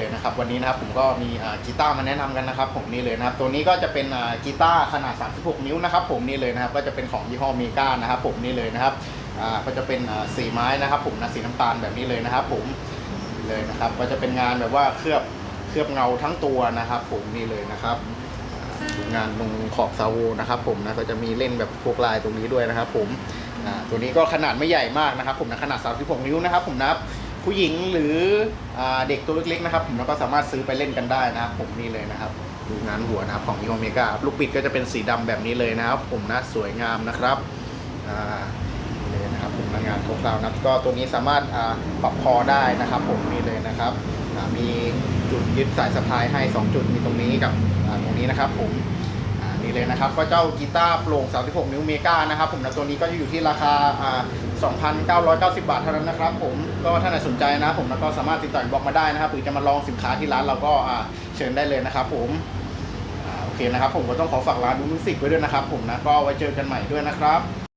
เลยนะครับ วันนี้นะครับผมก็มีกีตาร์มาแนะนำกันนะครับ ผมนี่เลยนะครับ ตัวนี้ก็จะเป็นกีตาร์ขนาด 36 นิ้วนะครับ ผมนี่เลยนะครับก็จะเป็นของยี่ห้อเมกานะครับผมนี่เลยนะครับก็จะเป็นสีไม้นะครับผมนะสีน้ำตาลแบบนี้เลยนะครับ ผมเลยนะครับ ก็จะเป็นงานแบบว่าเคลือบเคลือบเงาทั้งตัวนะครับ ผมนี่เลยนะครับงานตรงขอบซาโวนะครับผมนะก็จะมีเล่นแบบพวกลายตรงนี้ด้วยนะครับ ผมตัวนี้ก็ขนาดไม่ใหญ่มากนะครับ ผมนะขนาด 36 นิ้วนะครับ ผมนะครับ ผู้หญิงหรืออเด็กตัวเล็กๆนะครับผมนะก็สามารถซื้อไปเล่นกันได้นะครับผมนี่เลยนะครับดูงานหัวนะครับของยี่ห้อเมกาลูกปิดก็จะเป็นสีดำแบบนี้เลยนะครับ ผมนะสวยงามนะครับอ่านี่เลยนะครับผมงานคร่าวนะก็ตัวนี้สามารถปรับคอได้นะครับ ผมนี่เลยนะครับมีจุดยึดสายสะพายให้ 2 จุดมีตรงนี้กับตรงนี้นะครับ ผม นี้เลยนะครับ ก็เจ้ากีตาร์โปร่ง 36 นิ้วเมกานะครับผมนะตัวนี้ก็จะอยู่ที่ราคาอ่า2,990 บาทเท่านั้นนะครับผมก็ถ้าไหนสนใจนะผมแล้วก็สามารถติดต่อบล็อกมาได้นะครับหรือจะมาลองสินค้าที่ร้านเราก็เชิญได้เลยนะครับผมอโอเคนะครับผมก็ต้องขอฝากร้านดูมิวสิกไว้ด้วยนะครับผมนะก็ไว้เจอกันใหม่ด้วยนะครับ